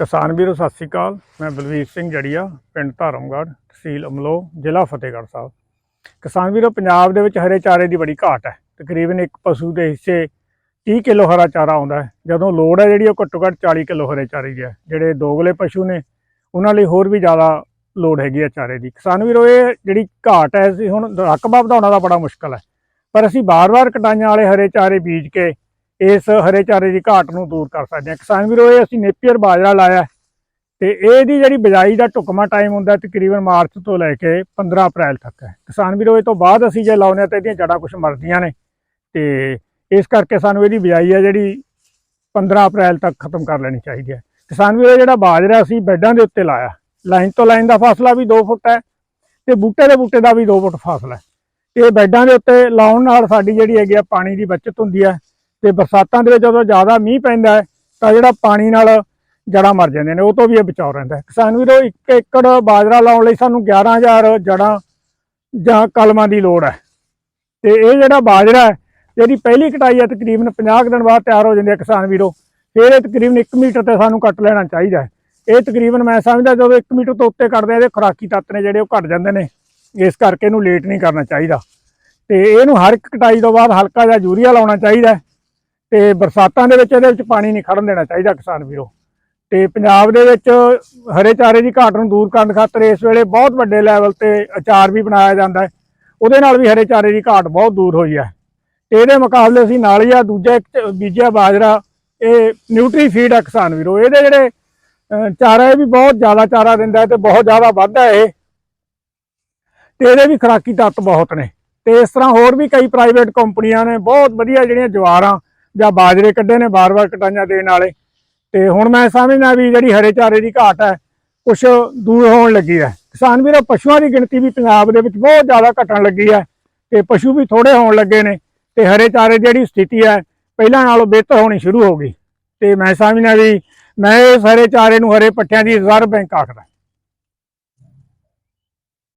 ਕਿਸਾਨ ਵੀਰੋ, ਸਤਿ ਸ੍ਰੀ ਅਕਾਲ। ਮੈਂ ਬਲਵੀਰ ਸਿੰਘ ਜੜੀਆ, ਪਿੰਡ ਧਰਮਗੜ੍ਹ, ਤਹਿਸੀਲ ਅਮਲੋ ਜ਼ਿਲ੍ਹਾ ਫਤਿਹਗੜ੍ਹ ਸਾਹਿਬ। ਕਿਸਾਨ ਵੀਰੋ, ਪੰਜਾਬ ਦੇ ਵਿੱਚ ਹਰੇ ਚਾਰੇ ਦੀ ਬੜੀ ਘਾਟ ਹੈ। ਤਕਰੀਬਨ ਇੱਕ ਪਸ਼ੂ ਦੇ ਹਿੱਸੇ 30 ਕਿਲੋ ਹਰਾ ਚਾਰਾ ਆਉਂਦਾ ਹੈ। ਜਦੋਂ ਲੋੜ ਹੈ ਜਿਹੜੀ ਉਹ ਘੱਟੋ ਘੱਟ 40 ਕਿਲੋ ਹਰੇ ਚਾਰੇ ਦੀ ਹੈ। ਜਿਹੜੇ ਦੋਗਲੇ ਪਸ਼ੂ ਨੇ, ਉਹਨਾਂ ਲਈ ਹੋਰ ਵੀ ਜ਼ਿਆਦਾ ਲੋੜ ਹੈਗੀ ਹੈ ਚਾਰੇ ਦੀ। ਕਿਸਾਨ ਵੀਰੋ, ਇਹ ਜਿਹੜੀ ਘਾਟ ਹੈ, ਅਸੀਂ ਹੁਣ ਰਕਬਾ ਵਧਾਉਣਾ ਦਾ ਬੜਾ ਮੁਸ਼ਕਲ ਹੈ। ਪਰ ਅਸੀਂ ਬਾਰ-ਬਾਰ ਕਟਾਈਆਂ ਵਾਲੇ ਹਰੇ ਚਾਰੇ ਬੀਜ ਕੇ ਇਸ ਹਰੇ ਚਾਰੇ ਦੀ ਘਾਟ ਨੂੰ ਦੂਰ ਕਰ ਸਕਦੇ ਹਾਂ। ਕਿਸਾਨ ਵੀਰੋ, ਇਹ ਅਸੀਂ ਨੇਪੀਅਰ ਬਾਜਰਾ ਲਾਇਆ ਹੈ ਤੇ ਇਹਦੀ ਜਿਹੜੀ ਬਿਜਾਈ ਦਾ ਢੁਕਮਾ ਟਾਈਮ ਹੁੰਦਾ ਤਕਰੀਬਨ ਮਾਰਚ ਤੋਂ ਲੈ ਕੇ 15 ਅਪ੍ਰੈਲ ਤੱਕ ਹੈ। ਕਿਸਾਨ ਵੀਰੋ, ਇਹ ਤੋਂ ਬਾਅਦ ਅਸੀਂ ਜੇ ਲਾਉਂਦੇ ਹਾਂ ਤਾਂ ਇਹਦੀਆਂ ਜੜਾਂ ਕੁਝ ਮਰਦੀਆਂ ਨੇ ਤੇ ਇਸ ਕਰਕੇ ਸਾਨੂੰ ਇਹਦੀ ਬਿਜਾਈ ਹੈ ਜਿਹੜੀ 15 ਅਪ੍ਰੈਲ ਤੱਕ ਖਤਮ ਕਰ ਲੈਣੀ ਚਾਹੀਦੀ ਹੈ। ਕਿਸਾਨ ਵੀਰੋ ਜਿਹੜਾ ਬਾਜਰਾ ਅਸੀਂ ਬੈੱਡਾਂ ਦੇ ਉੱਤੇ ਲਾਇਆ, ਲਾਈਨ ਤੋਂ ਲਾਈਨ ਦਾ ਫਾਸਲਾ ਵੀ 2 ਫੁੱਟ ਹੈ ਤੇ ਬੂਟੇ ਦੇ ਬੂਟੇ ਦਾ ਵੀ 2 ਫੁੱਟ ਫਾਸਲਾ ਹੈ। ਤੇ ਇਹ ਬੈੱਡਾਂ ਦੇ ਉੱਤੇ ਲਾਉਣ ਨਾਲ ਸਾਡੀ ਜਿਹੜੀ ਹੈਗੀ ਆ ਪਾਣੀ ਦੀ ਬਚਤ ਹੁੰਦੀ ਹੈ ਤੇ ਬਰਸਾਤਾਂ ਦੇ ਵਿੱਚ ਜਦੋਂ ਜ਼ਿਆਦਾ ਮੀਂਹ ਪੈਂਦਾ ਹੈ, ਤਾਂ ਜਿਹੜਾ ਪਾਣੀ ਨਾਲ ਜੜਾਂ ਮਰ ਜਾਂਦੀਆਂ ਨੇ, ਉਹ ਤੋਂ ਵੀ ਇਹ ਬਚਾਅ ਰਹਿੰਦਾ ਕਿਸਾਨ ਵੀਰੋ 1 ਏਕੜ ਬਾਜਰਾ ਲਾਉਣ ਲਈ ਸਾਨੂੰ 11000 ਜੜਾਂ ਜਾਂ ਕਲਮਾਂ ਦੀ ਲੋੜ ਹੈ। ਤੇ ਇਹ ਜਿਹੜਾ ਬਾਜਰਾ ਹੈ ਜਿਹੜੀ ਪਹਿਲੀ ਕਟਾਈ ਹੈ, ਤਕਰੀਬਨ 50 ਕੁ ਦਿਨ ਬਾਅਦ ਤਿਆਰ ਹੋ ਜਾਂਦੀ ਹੈ ਕਿਸਾਨ ਵੀਰੋ। ਫਿਰ ਇਹ ਤਕਰੀਬਨ 1 ਮੀਟਰ ਤੇ ਸਾਨੂੰ ਕੱਟ ਲੈਣਾ ਚਾਹੀਦਾ ਹੈ। ਇਹ ਤਕਰੀਬਨ ਮੈਂ ਸਮਝਦਾ ਜਦੋਂ 1 ਮੀਟਰ ਤੋਂ ਉੱਤੇ ਕੱਟਦੇ ਆ, ਇਹਦੇ ਖੁਰਾਕੀ ਤੱਤ ਨੇ ਜਿਹੜੇ ਉਹ ਘਟ ਜਾਂਦੇ ਨੇ। ਇਸ ਕਰਕੇ ਇਹਨੂੰ ਲੇਟ ਨਹੀਂ ਕਰਨਾ ਚਾਹੀਦਾ। ਤੇ ਇਹਨੂੰ ਹਰ ਇੱਕ ਕਟਾਈ ਤੋਂ ਬਾਅਦ ਹਲਕਾ ਜਿਹਾ ਯੂਰੀਆ ਲਾਉਣਾ ਚਾਹੀਦਾ ਤੇ ਬਰਸਾਤਾਂ ਦੇ ਵਿੱਚ ਇਹਦੇ ਵਿੱਚ ਪਾਣੀ ਨਹੀਂ ਖੜਨ ਦੇਣਾ ਚਾਹੀਦਾ ਕਿਸਾਨ ਵੀਰੋ। ਤੇ ਪੰਜਾਬ ਦੇ ਵਿੱਚ ਹਰੇ ਚਾਰੇ ਦੀ ਘਾਟ ਨੂੰ ਦੂਰ ਕਰਨ ਖਾਤਰ ਇਸ ਵੇਲੇ ਬਹੁਤ ਵੱਡੇ ਲੈਵਲ ਤੇ ਅਚਾਰ ਵੀ ਬਣਾਇਆ ਜਾਂਦਾ ਹੈ। ਉਹਦੇ ਨਾਲ ਵੀ ਹਰੇ ਚਾਰੇ ਦੀ ਘਾਟ ਬਹੁਤ ਦੂਰ ਹੋਈ ਹੈ। ਤੇ ਇਹਦੇ ਮੁਕਾਬਲੇ ਅਸੀਂ ਨਾਲੀਆ ਦੂਜਾ ਇੱਕ ਬੀਜਿਆ ਬਾਜਰਾ, ਇਹ ਨਿਊਟਰੀ ਫੀਡ ਹੈ ਕਿਸਾਨ ਵੀਰੋ। ਇਹਦੇ ਜਿਹੜੇ ਚਾਰਾ ਇਹ ਵੀ ਬਹੁਤ ਜ਼ਿਆਦਾ ਚਾਰਾ ਦਿੰਦਾ ਹੈ ਤੇ ਬਹੁਤ ਜ਼ਿਆਦਾ ਵੱਧਦਾ ਇਹ। ਤੇ ਇਹਦੇ ਵੀ ਖੁਰਾਕੀ ਤੱਤ ਬਹੁਤ ਨੇ। ਤੇ ਇਸ ਤਰ੍ਹਾਂ ਹੋਰ ਵੀ ਕਈ ਪ੍ਰਾਈਵੇਟ ਕੰਪਨੀਆਂ ਨੇ, ਬਹੁਤ ਵਧੀਆ ਜਿਹੜੀਆਂ ਜਵਾਰਾਂ ਜਾਂ ਬਾਜਰੇ ਕੱਢੇ ਨੇ, ਬਾਰ-ਬਾਰ ਕਟਾਈਆਂ ਦੇਣ ਵਾਲੇ। ਤੇ ਹੁਣ ਮੈਂ ਸਮਝਦਾ ਵੀ ਜਿਹੜੀ ਹਰੇ ਚਾਰੇ ਦੀ ਘਾਟ ਹੈ, ਕੁਛ ਦੂਰ ਹੋਣ ਲੱਗੀ ਹੈ। ਕਿਸਾਨ ਵੀਰੋ, ਪਸ਼ੂਆਂ ਦੀ ਗਿਣਤੀ ਵੀ ਪੰਜਾਬ ਦੇ ਵਿੱਚ ਬਹੁਤ ਜ਼ਿਆਦਾ ਘਟਣ ਲੱਗੀ ਹੈ ਤੇ ਪਸ਼ੂ ਵੀ ਥੋੜੇ ਹੋਣ ਲੱਗੇ ਨੇ ਤੇ ਹਰੇ ਚਾਰੇ ਜਿਹੜੀ ਸਥਿਤੀ ਹੈ, ਪਹਿਲਾਂ ਨਾਲੋਂ ਬਿਹਤਰ ਹੋਣੀ ਸ਼ੁਰੂ ਹੋ ਗਈ। ਤੇ ਮੈਂ ਸਮਝਦਾ ਵੀ ਮੈਂ ਇਸ ਹਰੇ ਚਾਰੇ ਨੂੰ ਹਰੇ ਪੱਠਿਆਂ ਦੀ ਰਿਜ਼ਰਵ ਬੈਂਕ ਆਖਦਾ।